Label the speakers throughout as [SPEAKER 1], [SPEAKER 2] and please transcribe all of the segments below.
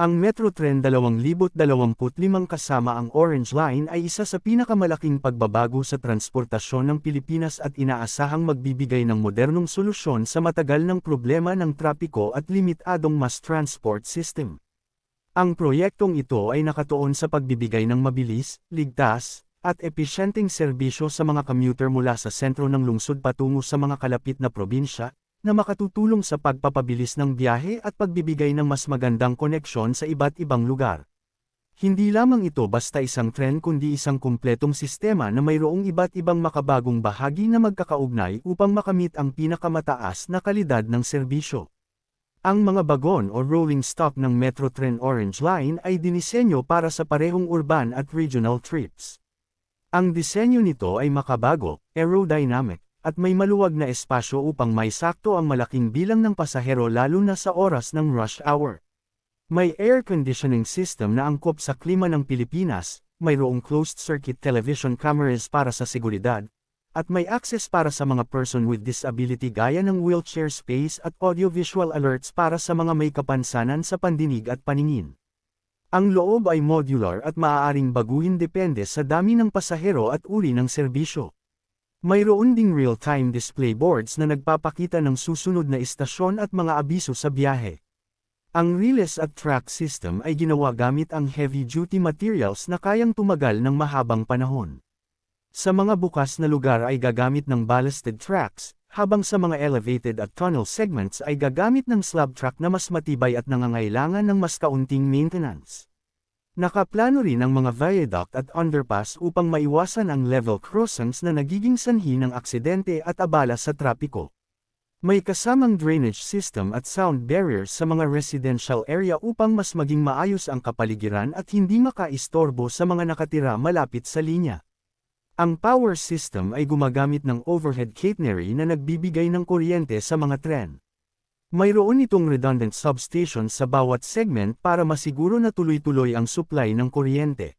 [SPEAKER 1] Ang Metrotren 2025 kasama ang Orange Line ay isa sa pinakamalaking pagbabago sa transportasyon ng Pilipinas at inaasahang magbibigay ng modernong solusyon sa matagal ng problema ng trapiko at limitadong mass transport system. Ang proyektong ito ay nakatuon sa pagbibigay ng mabilis, ligtas, at episyenteng serbisyo sa mga commuter mula sa sentro ng lungsod patungo sa mga kalapit na probinsya, na makatutulong sa pagpapabilis ng biyahe at pagbibigay ng mas magandang koneksyon sa iba't ibang lugar. Hindi lamang ito basta isang tren kundi isang kumpletong sistema na mayroong iba't ibang makabagong bahagi na magkakaugnay upang makamit ang pinakamataas na kalidad ng serbisyo. Ang mga bagon o rolling stock ng Metro Tren Orange Line ay dinisenyo para sa parehong urban at regional trips. Ang disenyo nito ay makabago, aerodynamic, at may maluwag na espasyo upang may sakto ang malaking bilang ng pasahero lalo na sa oras ng rush hour. May air conditioning system na angkop sa klima ng Pilipinas, mayroong closed-circuit television cameras para sa seguridad, at may access para sa mga person with disability gaya ng wheelchair space at audiovisual alerts para sa mga may kapansanan sa pandinig at paningin. Ang loob ay modular at maaaring baguhin depende sa dami ng pasahero at uri ng serbisyo. Mayroon ding real-time display boards na nagpapakita ng susunod na istasyon at mga abiso sa biyahe. Ang relays at track system ay ginawa gamit ang heavy-duty materials na kayang tumagal ng mahabang panahon. Sa mga bukas na lugar ay gagamit ng ballasted tracks, habang sa mga elevated at tunnel segments ay gagamit ng slab track na mas matibay at nangangailangan ng mas kaunting maintenance. Nakaplano rin ang mga viaduct at underpass upang maiwasan ang level crossings na nagiging sanhi ng aksidente at abala sa trapiko. May kasamang drainage system at sound barriers sa mga residential area upang mas maging maayos ang kapaligiran at hindi makaistorbo sa mga nakatira malapit sa linya. Ang power system ay gumagamit ng overhead catenary na nagbibigay ng kuryente sa mga tren. Mayroon itong redundant substation sa bawat segment para masiguro na tuloy-tuloy ang supply ng kuryente.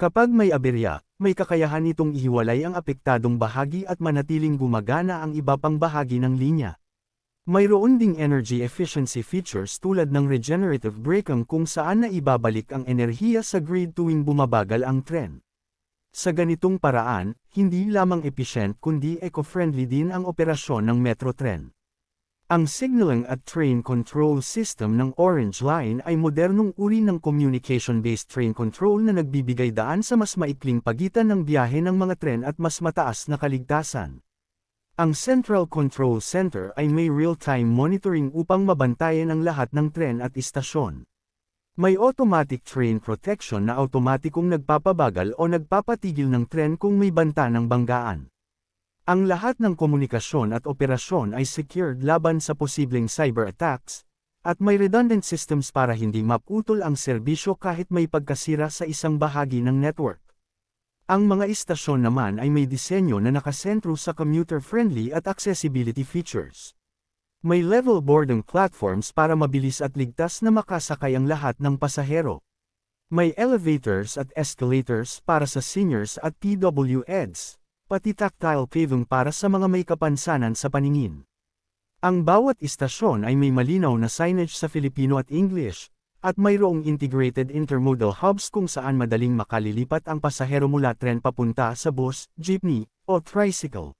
[SPEAKER 1] Kapag may aberya, may kakayahan itong ihiwalay ang apektadong bahagi at manatiling gumagana ang iba pang bahagi ng linya. Mayroon ding energy efficiency features tulad ng regenerative braking kung saan na ibabalik ang enerhiya sa grid tuwing bumabagal ang tren. Sa ganitong paraan, hindi lamang efficient kundi eco-friendly din ang operasyon ng metro tren. Ang signaling at train control system ng Orange Line ay modernong uri ng communication-based train control na nagbibigay daan sa mas maikling pagitan ng biyahe ng mga tren at mas mataas na kaligtasan. Ang Central Control Center ay may real-time monitoring upang mabantayan ang lahat ng tren at istasyon. May automatic train protection na automatikong nagpapabagal o nagpapatigil ng tren kung may banta ng banggaan. Ang lahat ng komunikasyon at operasyon ay secured laban sa posibleng cyber attacks, at may redundant systems para hindi maputol ang serbisyo kahit may pagkasira sa isang bahagi ng network. Ang mga istasyon naman ay may disenyo na nakasentro sa commuter-friendly at accessibility features. May level boarding platforms para mabilis at ligtas na makasakay ang lahat ng pasahero. May elevators at escalators para sa seniors at PWEDs pati tactile paving para sa mga may kapansanan sa paningin. Ang bawat istasyon ay may malinaw na signage sa Filipino at English, at mayroong integrated intermodal hubs kung saan madaling makalilipat ang pasahero mula tren papunta sa bus, jeepney, o tricycle.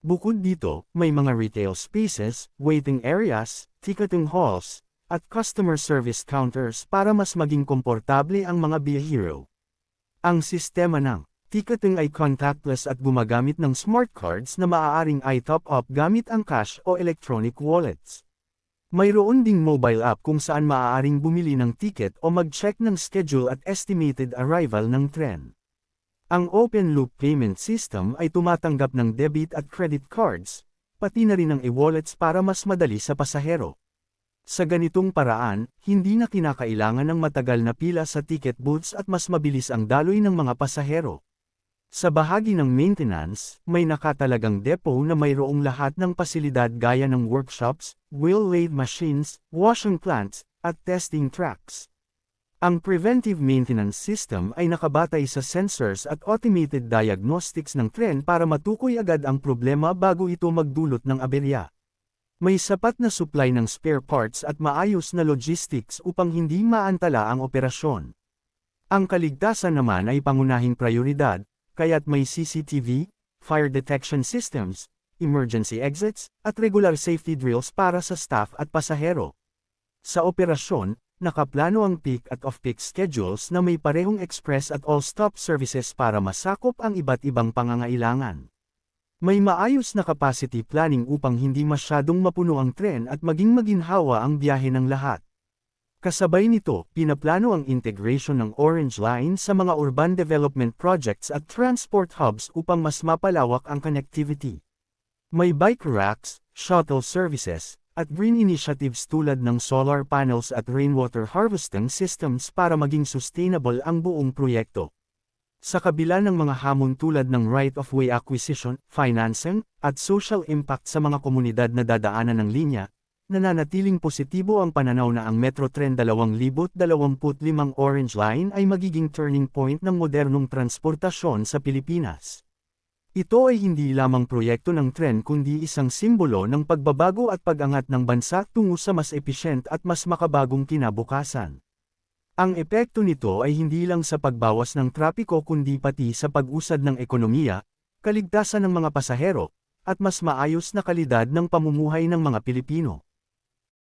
[SPEAKER 1] Bukod dito, may mga retail spaces, waiting areas, ticketing halls, at customer service counters para mas maging komportable ang mga biyahero. Ang sistema ng Ticketing ay contactless at gumagamit ng smart cards na maaaring i-top up gamit ang cash o electronic wallets. Mayroon ding mobile app kung saan maaaring bumili ng ticket o mag-check ng schedule at estimated arrival ng tren. Ang open-loop payment system ay tumatanggap ng debit at credit cards, pati na rin ng e-wallets para mas madali sa pasahero. Sa ganitong paraan, hindi na kinakailangan ng matagal na pila sa ticket booths at mas mabilis ang daloy ng mga pasahero. Sa bahagi ng maintenance, may nakatalagang depo na mayroong lahat ng pasilidad gaya ng workshops, wheel lathe machines, washing plants, at testing tracks. Ang preventive maintenance system ay nakabatay sa sensors at automated diagnostics ng tren para matukoy agad ang problema bago ito magdulot ng aberya. May sapat na supply ng spare parts at maayos na logistics upang hindi maantala ang operasyon. Ang kaligtasan naman ay pangunahing prioridad, kaya't may CCTV, fire detection systems, emergency exits, at regular safety drills para sa staff at pasahero. Sa operasyon, nakaplano ang peak at off-peak schedules na may parehong express at all-stop services para masakop ang iba't ibang pangangailangan. May maayos na capacity planning upang hindi masyadong mapuno ang tren at maging maginhawa ang biyahe ng lahat. Kasabay nito, pinaplano ang integration ng Orange Line sa mga urban development projects at transport hubs upang mas mapalawak ang connectivity. May bike racks, shuttle services, at green initiatives tulad ng solar panels at rainwater harvesting systems para maging sustainable ang buong proyekto. Sa kabila ng mga hamon tulad ng right-of-way acquisition, financing, at social impact sa mga komunidad na dadaanan ng linya, nananatiling positibo ang pananaw na ang Metro Trend 2025 Orange Line ay magiging turning point ng modernong transportasyon sa Pilipinas. Ito ay hindi lamang proyekto ng tren kundi isang simbolo ng pagbabago at pag-angat ng bansa tungo sa mas efficient at mas makabagong kinabukasan. Ang epekto nito ay hindi lang sa pagbawas ng trapiko kundi pati sa pag-usad ng ekonomiya, kaligtasan ng mga pasahero, at mas maayos na kalidad ng pamumuhay ng mga Pilipino.